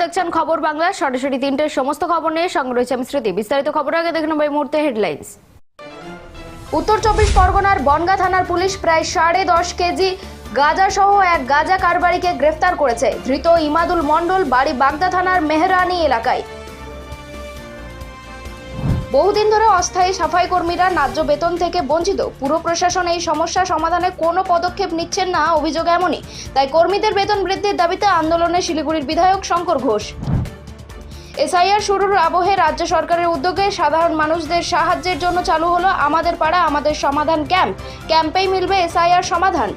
দেখছেন খবর বাংলা। সরাসরি তিনটের সমস্ত খবর নিয়ে সঙ্গে রয়েছে আমি স্মৃতি। বিস্তারিত খবর আগে দেখে নেব এই মুহূর্তে হেডলাইন্স। উত্তর চব্বিশ পরগনার বনগা থানার পুলিশ প্রায় সাড়ে দশ কেজি গাঁজা সহ এক গাজা কারবারিকে গ্রেফতার করেছে ধৃত ইমাদুল মণ্ডল, বাড়ি বাগদা থানার মেহরানি এলাকায়। বহুদিন ধরে অস্থায়ী সাফাই কর্মীরা ন্যায্য বেতন থেকে বঞ্চিত। পুরো প্রশাসন এই সমস্যা সমাধানে কোনো পদক্ষেপ নিচ্ছেন না, অভিযোগ এমনই। তাই কর্মীদের বেতন বৃদ্ধির দাবিতে আন্দোলনে শিলিগুড়ির বিধায়ক শঙ্কর ঘোষ। এসআইআর শুরুর আবহে রাজ্য সরকারের উদ্যোগে সাধারণ মানুষদের সাহায্যের জন্য চালু হলো আমাদের পাড়া, আমাদের সমাধান ক্যাম্প। ক্যাম্পেই মিলবে এসআইআর সমাধান।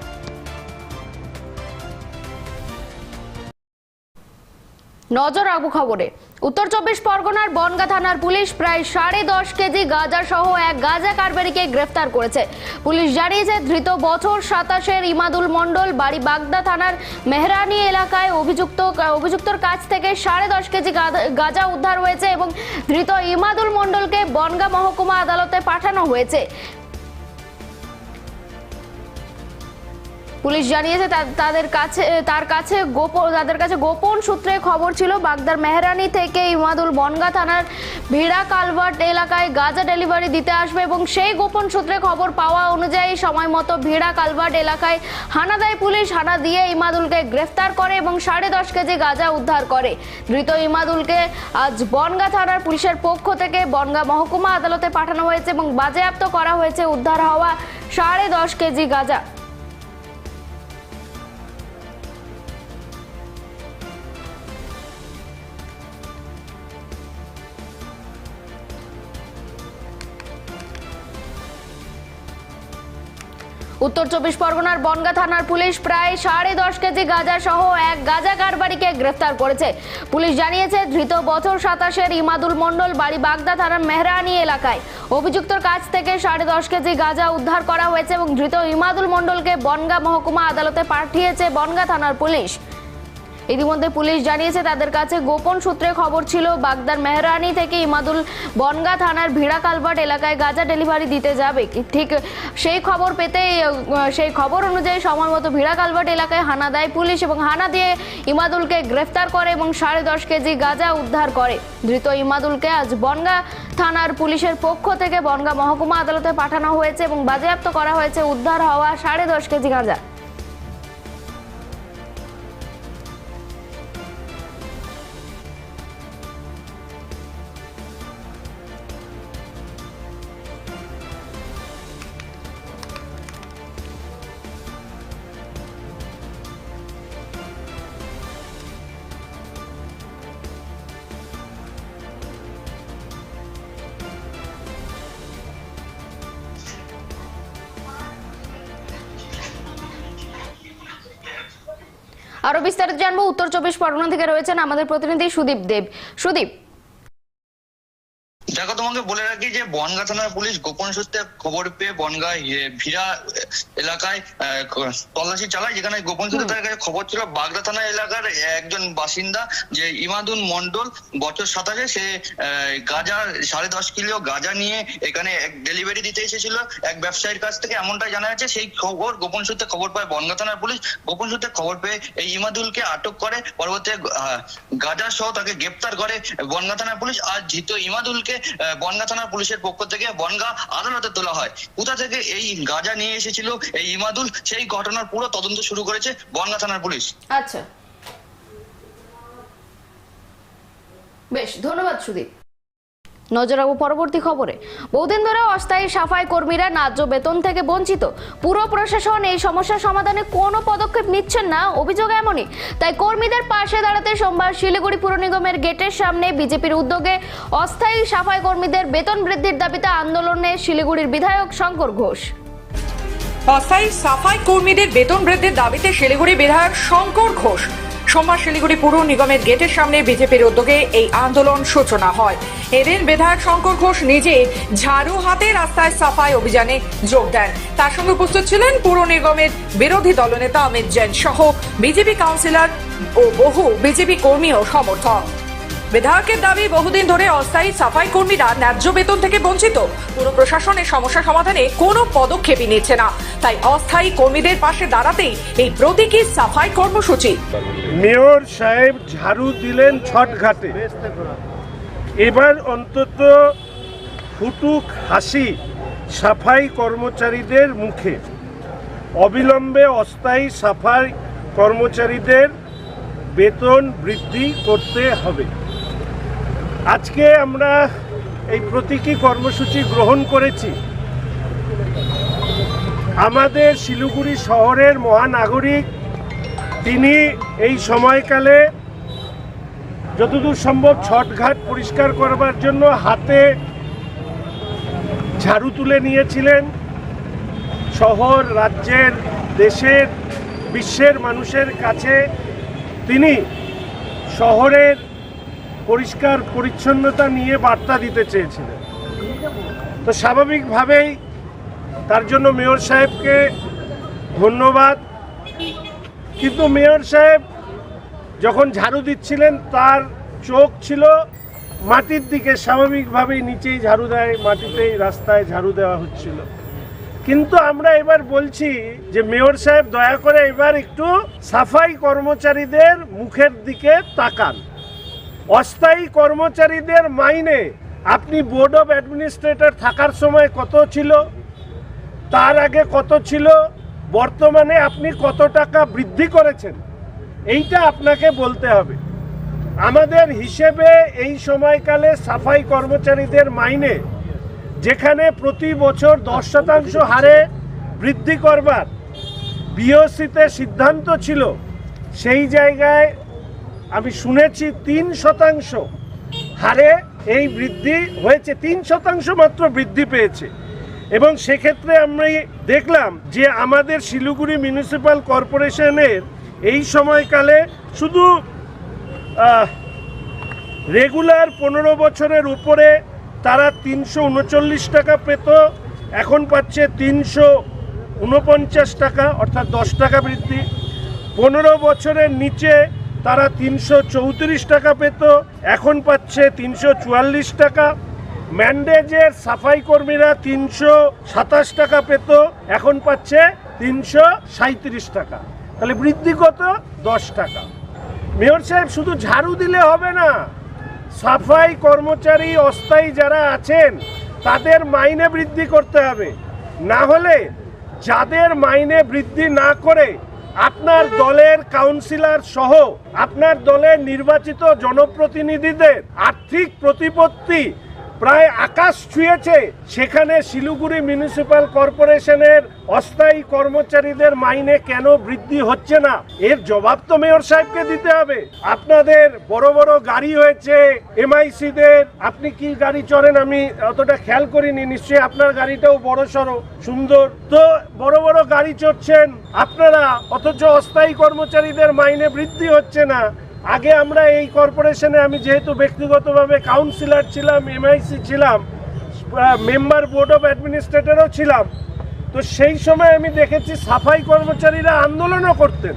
নজর রাখব খবরে। উত্তর চব্বিশ পরগনার বনগা থানার পুলিশ প্রায় সাড়ে দশ কেজি গাঁজা সহ এক গাঁজা কারবারিকে গ্রেফতার করেছে। পুলিশ জানিয়েছে, ধৃত বছর সাতাশের ইমাদুল মণ্ডল বাড়ি বাগদা থানার মেহরানি এলাকায় অভিযুক্ত, অভিযুক্তর কাছ থেকে সাড়ে দশ কেজি গাঁজা উদ্ধার হয়েছে এবং ধৃত ইমাদুল মণ্ডলকে বনগা মহকুমা আদালতে পাঠানো হয়েছে। পুলিশ জানিয়েছে তাদের কাছে, তার কাছে গোপন, তাদের কাছে গোপন সূত্রে খবর ছিল বাগদার মেহরানি থেকে ইমাদুল বনগা থানার ভিড়া কালভার্ট এলাকায় গাঁজা ডেলিভারি দিতে আসবে এবং সেই গোপন সূত্রে খবর পাওয়া অনুযায়ী সময় মতো ভিড়া কালভার্ট এলাকায় হানা দেয় পুলিশ। হানা দিয়ে ইমাদুলকে গ্রেফতার করে এবং সাড়ে দশ কেজি গাঁজা উদ্ধার করে। ধৃত ইমাদুলকে আজ বনগা থানার পুলিশের পক্ষ থেকে বনগা মহকুমা আদালতে পাঠানো হয়েছে এবং বাজেয়াপ্ত করা হয়েছে উদ্ধার হওয়া সাড়ে দশ কেজি গাঁজা। উত্তর চব্বিশ পরগনার বনগা থানার পুলিশ প্রায় সাড়ে দশ কেজি গাঁজা সহ এক গাঁজা কারবারিকে গ্রেফতার করেছে। পুলিশ জানিয়েছে, ধৃত বছর সাতাশের ইমাদুল মণ্ডল বাড়ি বাগদা থানার মেহরানি এলাকায়। অভিযুক্তর কাছ থেকে সাড়ে দশ কেজি গাঁজা উদ্ধার করা হয়েছে এবং ধৃত ইমাদুল মণ্ডলকে বনগা মহকুমা আদালতে পাঠিয়েছে বনগা থানার পুলিশ। ইতিমধ্যে পুলিশ জানিয়েছে তাদের কাছে গোপন সূত্রে খবর ছিল বাগদার মেহরানি থেকে ইমাদুল বনগা থানার ভিড়া কালভার্ট এলাকায় গাঁজা ডেলিভারি দিতে যাবে। ঠিক সেই খবর আহ, সেই খবর অনুযায়ী সময় মতো ভিড়া কালভার্ট এলাকায় হানা দেয় পুলিশ এবং হানা দিয়ে ইমাদুলকে গ্রেফতার করে এবং সাড়ে দশ কেজি গাঁজা উদ্ধার করে। ধৃত ইমাদুলকে আজ বনগা থানার পুলিশের পক্ষ থেকে বনগা মহকুমা আদালতে পাঠানো হয়েছে এবং বাজেয়াপ্ত করা হয়েছে উদ্ধার হওয়া সাড়ে দশ কেজি গাঁজা। আরও বিস্তারিত জানব। উত্তর চব্বিশ পরগনা থেকে রয়েছেন আমাদের প্রতিনিধি সুদীপ দেব। সুদীপ তোমাকে বলে রাখি যে বনগা থানার পুলিশ গোপন সূত্রে খবর পেয়ে বনগা ইয়ে, ভিড়া এলাকায় তল্লাশি চালায় যেখানে গোপন সূত্রে তার কাছে খবর ছিল বাগদা থানা এলাকার একজন বাসিন্দা যে ইমাদুন মন্ডল বছর সাতাশে সে গাঁজা সাড়ে দশ কিলো গাঁজা নিয়ে এখানে এক ডেলিভারি দিতে এসেছিল এক ব্যবসায়ীর কাছ থেকে। এমনটাই জানা যাচ্ছে সেই খবর গোপন সূত্রে খবর পায় বনগা থানার পুলিশ। গোপন সূত্রে খবর পেয়ে এই ইমাদুলকে আটক করে পরবর্তী গাঁজা সহ তাকে গ্রেপ্তার করে বনগা থানার পুলিশ। আর ধৃত ইমাদুলকে আহ, বনগা থানার পুলিশের পক্ষ থেকে বনগা আদালতে তোলা হয়। কোথা থেকে এই গাঁজা নিয়ে এসেছিল, এই ইমাদুল, সেই ঘটনার পুরো তদন্ত শুরু করেছে বনগা থানার পুলিশ। আচ্ছা। বেশ, ধন্যবাদ সুদীপ। নজর রাখব পরবর্তী খবরে। বহুদিন ধরে অস্থায়ী সাফাই কর্মীরা ন্যায্য বেতন থেকে বঞ্চিত। পুরো প্রশাসন এই সমস্যা সমাধানে কোনো পদক্ষেপ নিচ্ছেন না, অভিযোগ এমনই। তাই কর্মীদের পাশে দাঁড়াতে সোমবার শিলিগুড়ি পুর নিগমের গেটের সামনে বিজেপির উদ্যোগে অস্থায়ী সাফাই কর্মীদের বেতন বৃদ্ধির দাবিতে আন্দোলনে শিলিগুড়ির বিধায়ক শঙ্কর ঘোষ। অস্থায়ী সাফাই কর্মীদের বেতন বৃদ্ধির দাবিতে শিলিগুড়ি বিধায়ক শঙ্কর ঘোষ সোমবার শিলিগুড়ি পুর নিগমের গেটের সামনে বিজেপির উদ্যোগে এই আন্দোলন সূচনা হয়। এদিন বিধায়ক শঙ্কর ঘোষ নিজে ঝাড়ু হাতে রাস্তায় সাফাই অভিযানে যোগ দেন। তার সঙ্গে উপস্থিত ছিলেন পুর নিগমের বিরোধী দলনেতা অমিত জৈন সহ বিজেপি কাউন্সিলর ও বহু বিজেপি কর্মী ও সমর্থক। বিধায়কের দাবি, বহুদিন ধরে অস্থায়ী সাফাই কর্মীরা ন্যায্য বেতন থেকে বঞ্চিত। পুরো প্রশাসনের সমস্যা সমাধানে কোনো পদক্ষেপই নিচ্ছে না। তাই অস্থায়ী কর্মীদের পাশে দাঁড়াতেই এই প্রতীকী সাফাই কর্মসূচি। মেয়র সাহেব ঝাড়ু দিলেন ছটঘাটে। এবার অন্তত ফুটুক হাসি সাফাই কর্মচারীদের মুখে। অবিলম্বে অস্থায়ী সাফাই কর্মচারীদের বেতন বৃদ্ধি করতে হবে। আজকে আমরা এই প্রতীকী কর্মসূচি গ্রহণ করেছি। আমাদের শিলিগুড়ি শহরের মহানাগরিক, তিনি এই সময়কালে যতদূর সম্ভব ছটঘাট পরিষ্কার করবার জন্য হাতে ঝাড়ু তুলে নিয়েছিলেন। শহর, রাজ্যের, দেশের, বিশ্বের মানুষের কাছে তিনি শহরের পরিষ্কার পরিচ্ছন্নতা নিয়ে বার্তা দিতে চেয়েছিলেন। তো স্বাভাবিকভাবেই তার জন্য মেয়র সাহেবকে ধন্যবাদ। কিন্তু মেয়র সাহেব যখন ঝাড়ু দিচ্ছিলেন, তার চোখ ছিল মাটির দিকে, স্বাভাবিকভাবেই নিচেই ঝাড়ু দেয়, মাটিতেই রাস্তায় ঝাড়ু দেওয়া হচ্ছিল। কিন্তু আমরা এবার বলছি যে মেয়র সাহেব দয়া করে এবার একটু সাফাই কর্মচারীদের মুখের দিকে তাকান। অস্থায়ী কর্মচারীদের মাইনে আপনি বোর্ড অফ অ্যাডমিনিস্ট্রেটর থাকার সময় কত ছিল? তার আগে কত ছিল? বর্তমানে আপনি কত টাকা বৃদ্ধি করেছেন? এইটা আপনাকে বলতে হবে। আমাদের হিসেবে এই সময়কালে সাফাই কর্মচারীদের মাইনে, যেখানে প্রতি বছর দশ শতাংশ হারে বৃদ্ধি করবার বিওসিতে সিদ্ধান্ত ছিল, সেই জায়গায় আমি শুনেছি তিন শতাংশ হারে এই বৃদ্ধি হয়েছে, তিন শতাংশ মাত্র বৃদ্ধি পেয়েছে। এবং সেক্ষেত্রে আমরা দেখলাম যে আমাদের শিলিগুড়ি মিউনিসিপ্যাল কর্পোরেশনের এই সময়কালে শুধু রেগুলার পনেরো বছরের উপরে তারা তিনশো উনচল্লিশ টাকা পেত, এখন পাচ্ছে তিনশো উনপঞ্চাশ টাকা, অর্থাৎ দশ টাকা বৃদ্ধি। পনেরো বছরের নিচে তারা তিনশো চৌত্রিশ টাকা পেত, এখন পাচ্ছে তিনশো চুয়াল্লিশ টাকা। ম্যান্ডেজের সাফাই কর্মীরা তিনশো সাতাশ টাকা পেত, এখন পাচ্ছে তিনশো টাকা। তাহলে বৃদ্ধি কত? দশ টাকা। মেয়র সাহেব, শুধু ঝাড়ু দিলে হবে না, সাফাই কর্মচারী অস্থায়ী যারা আছেন, তাদের মাইনে বৃদ্ধি করতে হবে। না হলে যাদের মাইনে বৃদ্ধি না করে আপনার দলের কাউন্সিলর সহ আপনার দলের নির্বাচিত জনপ্রতিনিধিদের আর্থিক প্রতিপত্তি প্রায় আকাশ ছুঁয়েছে। সেখানে শিলিগুড়ি মিউনিসিপ্যাল কর্পোরেশনের অস্থায়ী কর্মচারীদের মাইনে কেন বৃদ্ধি হচ্ছে না? এর জবাব তো মেয়র সাহেবকে দিতে হবে। আপনাদের বড় বড় গাড়ি হয়েছে এমআইসিদের। আপনি কি গাড়ি চড়েন? আমি অতটা খেয়াল করিনি। নিশ্চয়ই আপনার গাড়িটাও বড় সড়ো, সুন্দর। তো বড় বড় গাড়ি চড়ছেন, আপনারা? অথচ অস্থায়ী কর্মচারীদের মাইনে বৃদ্ধি হচ্ছে না। আগে আমরা এই কর্পোরেশনে আমি যেহেতু ব্যক্তিগতভাবে কাউন্সিলর ছিলাম এমআইসি ছিলাম মেম্বার বোর্ড অফ অ্যাডমিনিস্ট্রেটরও ছিলাম, তো সেই সময় আমি দেখেছি সাফাই কর্মচারীরা আন্দোলনও করতেন।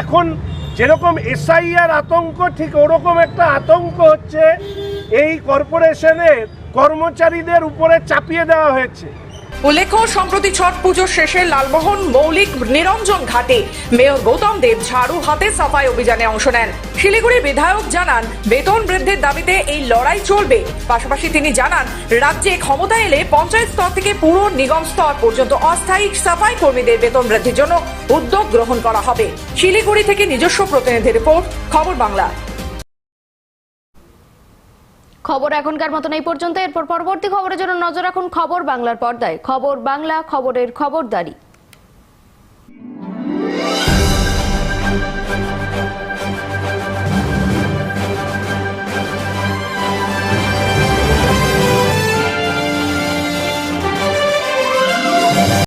এখন যেরকম এসআইআর আতঙ্ক, ঠিক ওরকম একটা আতঙ্ক হচ্ছে, এই কর্পোরেশনের কর্মচারীদের উপরে চাপিয়ে দেওয়া হয়েছে। উল্লেখ্য, সম্প্রতি ছট পুজো শেষে লালমোহন মৌলিক নিরঞ্জন ঘাটে মেয়র গৌতম দেব ঝাড়ু হাতে সাফাই অভিযানে অংশ নেন। শিলিগুড়ি বিধায়ক জানান, বেতন বৃদ্ধির দাবিতে এই লড়াই চলবে। পাশাপাশি তিনি জানান, রাজ্যে ক্ষমতা এলে পঞ্চায়েত স্তর থেকে পুরো নিগম স্তর পর্যন্ত অস্থায়ী সাফাই কর্মীদের বেতন বৃদ্ধির জন্য উদ্যোগ গ্রহণ করা হবে। শিলিগুড়ি থেকে নিজস্ব প্রতিনিধি রিপোর্ট, খবর বাংলা। খবর এখনকার মতন এই পর্যন্ত। এরপর পরবর্তী খবরের জন্য নজর রাখুন খবর বাংলার পর্দায়। খবর বাংলা, খবরের খবরদারি।